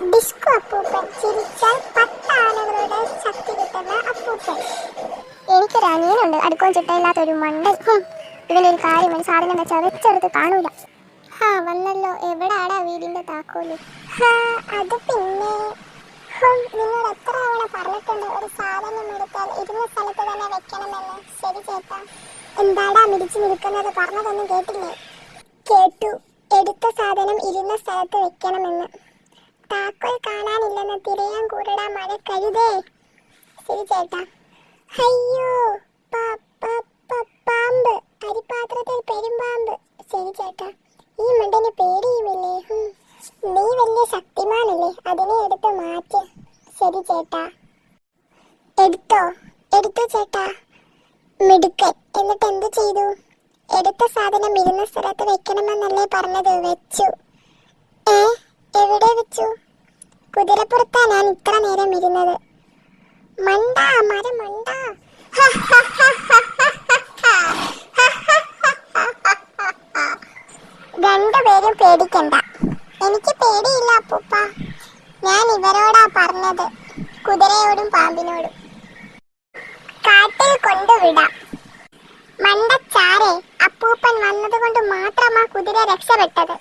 Disco അപ്പൂപ്പൻ ചിരിച്ചാൽ പത്താനകളുടെ ശക്തി കിട്ടുന്ന അപ്പൂപ്പൻ. എനിക്കൊരു അനിയനുണ്ട്. അടുക്കവും ചിട്ടയില്ലാത്തൊരു മണ്ടൻ. ഹും. ഇവന്റെ ഒരു കാര്യം ഒരു സാധനം വെച്ചാൽ വെച്ചെടുത്ത് കാണൂല. ഹാ വന്നല്ലോ. എവിടാടാ വീടിന്റെ താക്കോൽ? ഹാ അത് പിന്നെ. നിന്നോട് എത്ര തവണ പറഞ്ഞിട്ടുണ്ട് ഒരു സാധനം എടുത്താൽ ഇരുന്ന സ്ഥലത്ത് തന്നെ വെക്കണമെന്ന്. ശരി ചേട്ടാ. എന്താടാ മിടിച്ചു നിൽക്കുന്നത് പറഞ്ഞതൊന്നും കേട്ടില്ലേ? കേട്ടു. എടുത്ത സാധനം ഇരുന്ന സ്ഥലത്ത് വെക്കണമെന്ന്. താക്കോൽ കാണാനില്ലെന്ന് തിരയാൻ കൂടടാ മഴ കഴുതേ. ശരി ചേട്ടാ. അയ്യോ പാമ്പ്. അരിപാത്രത്തിൽ പെരുമ്പാമ്പ് ശരി ചേട്ടാ. ഈ മണ്ടന് പേടിയുമില്ലേ. നീ വലിയ ശക്തിമാനല്ലേ. അതിനെ എടുത്ത് മാറ്റ്. ശരി ചേട്ടാ. എടുത്തോ? എടുത്തു ചേട്ടാ. മിടുക്കൻ. എന്നിട്ട് എന്ത് ചെയ്തു? എടുത്ത സാധനം ഇരുന്ന സ്ഥലത്ത് വെക്കണമെന്നല്ലേ പറഞ്ഞത്? വെച്ചു. ഏ? കുതിരപ്പുറത്താ ഞാൻ ഇത്ര നേരം ഇരുന്നത്. മണ്ട മര മണ്ട. രണ്ടുപേരും പേടിക്കണ്ട. എനിക്ക് പേടിയില്ല അപ്പൂപ്പ. ഞാൻ ഇവരോടാ പറഞ്ഞത്. കുതിരയോടും പാമ്പിനോടും. കാട്ടിൽ കൊണ്ടുവിടാം. മണ്ടച്ചാരെ അപ്പൂപ്പൻ വന്നതുകൊണ്ട് മാത്രമാ കുതിര രക്ഷപ്പെട്ടത്.